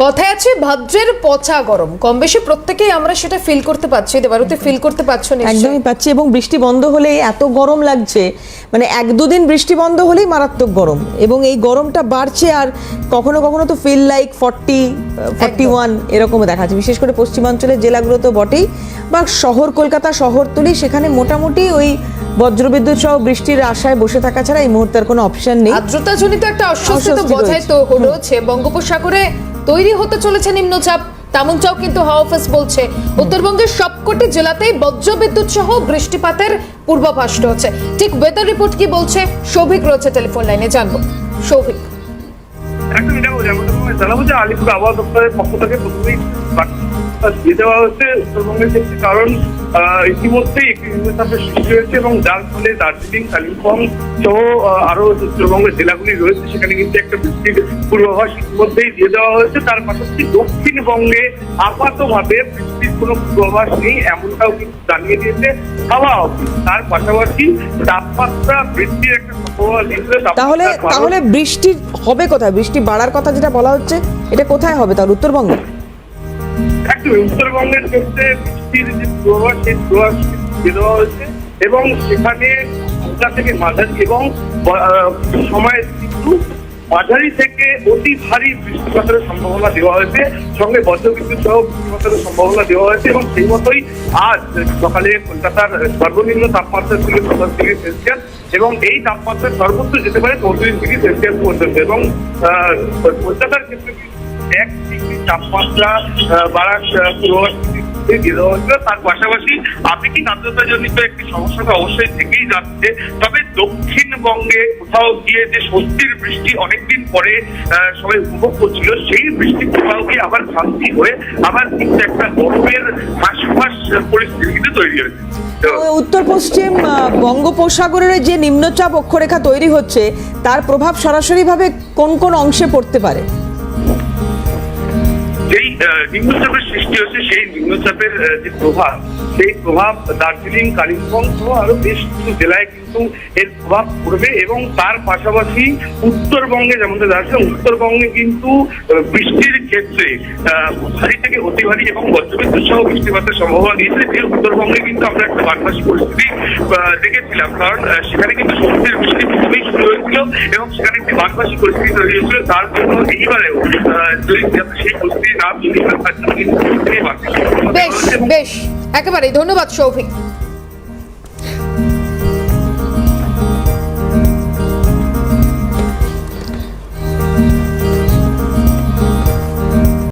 কথায় আছে ভাদ্রের পচা গরম। কম বেশি প্রত্যেকেই আমরা সেটা ফিল করতে পারছি দেবারতে ফিল করতে পারছ নিশ্চয়ই। একদমই পাচ্ছি এবং বৃষ্টি বন্ধ হলেই এত গরম লাগছে মানে এক দুদিন বৃষ্টি বন্ধ হলেই মারাত্মক গরম এবং এই গরমটা বাড়ছে আর কখনো কখনো তো feel like forty forty one এরকমও দেখা যাচ্ছে বিশেষ করে পশ্চিমাঞ্চলের জেলাগুলো তো বটেই বা শহর কলকাতা শহরতলি সেখানে মোটামুটি ওই বজ্রবিদ্যুৎ সহ বৃষ্টির আশায় বসে থাকা ছাড়া এই মুহূর্তে আর কোনো অপশন নেই। আর্দ্রতা জনিত একটা অস্বস্তি তো বোঝাই তো রয়েছে বঙ্গোপসাগরে তৈরি হতে চলেছে নিম্নচাপ। তেমনটাও কিন্তু হাওয়া অফিস বলছে, উত্তরবঙ্গের সবকটি জেলাতেই বজ্রবিদ্যুৎ সহ বৃষ্টিপাতের পূর্বাভাস রয়েছে। ঠিক ওয়েদার রিপোর্ট কি বলছে? সৌভিক রয়েছে টেলিফোন লাইনে জানব। সৌভিক। দেখো যেমন তোমায় জানাব যে আলিপুর আবহাওয়া দপ্তরের পক্ষ থেকে প্রথমেই দিয়ে দেওয়া হচ্ছে উত্তরবঙ্গের ক্ষেত্রে কারণ ইতিমধ্যেই একটি নিম্নচাপের সৃষ্টি হয়েছে এবং যার ফলে দার্জিলিং কালিম্পং সহ আরও উত্তরবঙ্গের জেলাগুলি রয়েছে সেখানে কিন্তু একটা বৃষ্টির পূর্বাভাস ইতিমধ্যেই দিয়ে দেওয়া হয়েছে। তার পাশাপাশি দক্ষিণবঙ্গে আপাতভাবে বৃষ্টির কোনো পূর্বাভাস নেই এমনটাও কিন্তু জানিয়ে দিয়েছে হাওয়া অফিস। তার পাশাপাশি তাপমাত্রা বৃদ্ধির একটা তাহলে তাহলে বৃষ্টি হবে কোথায়? বৃষ্টি বাড়ার কথা যেটা বলা হচ্ছে এটা কোথায় হবে তাহলে? উত্তরবঙ্গে? একদম উত্তরবঙ্গের ক্ষেত্রে বৃষ্টির যে পূর্বাভাস সেই দিয়ে দেওয়া হয়েছে এবং সেখানে হালকা থেকে মাঝারি এবং আহ, সময় কিন্তু মাঝারি থেকে অতি ভারী বৃষ্টিপাতের সম্ভাবনা দেওয়া হয়েছে। সঙ্গে বজ্রবিদ্যুৎ সহ বৃষ্টিপাতের সম্ভাবনা দেওয়া হয়েছে এবং সেই মতোই আজ সকালে কলকাতার সর্বনিম্ন তাপমাত্রা ছিল সাতাশ ডিগ্রি সেলসিয়াস এবং এই তাপমাত্রা সর্বোচ্চ যেতে পারে চৌত্রিশ ডিগ্রি সেলসিয়াস পর্যন্ত এবং কলকাতার ক্ষেত্রে এক ডিগ্রি তাপমাত্রা বাড়ার তার পাশাপাশি আপেক্ষিক আর্দ্রতা জনিত একটি সমস্যা তো অবশ্যই থেকেই যাচ্ছে? তবে দক্ষিণবঙ্গে কোথাও গিয়ে যে স্বস্তির বৃষ্টি অনেকদিন পরে সবাই উপভোগ করছিল, সেই বৃষ্টি কোথাও গিয়ে আবার শান্তি হয়ে আবার কিন্তু একটা গরমের হাসফাস পরিস্থিতি কিন্তু তৈরি হয়েছে? উত্তর পশ্চিম বঙ্গোপসাগরের যে নিম্নচাপ অক্ষরেখা তৈরি হচ্ছে, তার প্রভাব সরাসরিভাবে কোন কোন অংশে পড়তে পারে? Yeah, নিম্নচাপের সৃষ্টি হচ্ছে সেই নিম্নচাপের যে প্রভাব, সেই প্রভাব দার্জিলিং, কালিম্পং সহ আরও বেশ কিছু জেলায় কিন্তু এর প্রভাব পড়বে এবং তার পাশাপাশি উত্তরবঙ্গে, যেমন দার্জিলিং, উত্তরবঙ্গে কিন্তু বৃষ্টির ক্ষেত্রে ভারী থেকে অতি ভারী এবং বজ্রবিদ্যুৎ সহ বৃষ্টিপাতের সম্ভাবনা দিয়েছে। যে উত্তরবঙ্গে কিন্তু আমরা একটা বানবাসী পরিস্থিতি দেখেছিলাম। কারণ সেখানে কিন্তু সমুদ্রের বৃষ্টি প্রথমেই শুরু হয়েছিল এবং সেখানে একটি বানবাসী পরিস্থিতি তৈরি হয়েছিল। তার জন্য এইবারেও যদি সেই পরিস্থিতি না তৈরি বেশ বেশ একেবারেই ধন্যবাদ সৌভিক